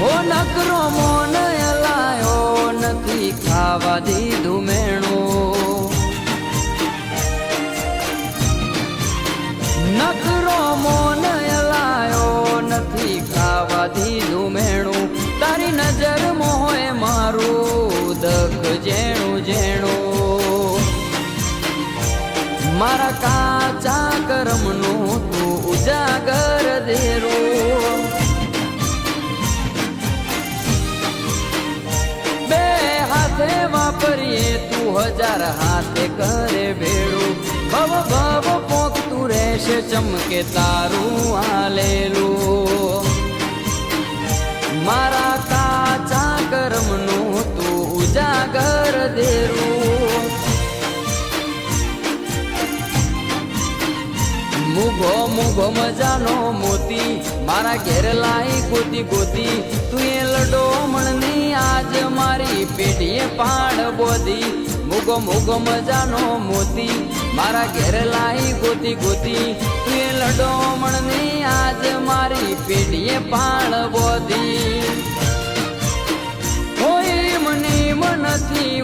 હો નકરો મોન લાયો નથી ખાવા દીધું મેણું. નકરો મોન લાયો નથી ખાવા દીધું મેણું. તારી નજર મોહે મારું દખ જેણું જેણું. મારા કાચા કરમનું તું હજાર હાથે કરે ભેળું. ભવ ભવ પોખતું રહેશે, ચમકે તારું આલેલું મારા કાચા કર્મનું તું ઉજાગર દેરું. મુગો મુગો મજાનો મોતી, મારા ઘેર લાઈ ગોતી ગોતી, તું એ લડો મારી પેઢીએ પાડ બોધી. મુગો મુગો મજાનો મોતી. મારા ઘેર લાઈ ગોતી ગોતી. તું લડો મણની આજ મારી પેઢીએ પાડ બોધી. કોઈ મને મનથી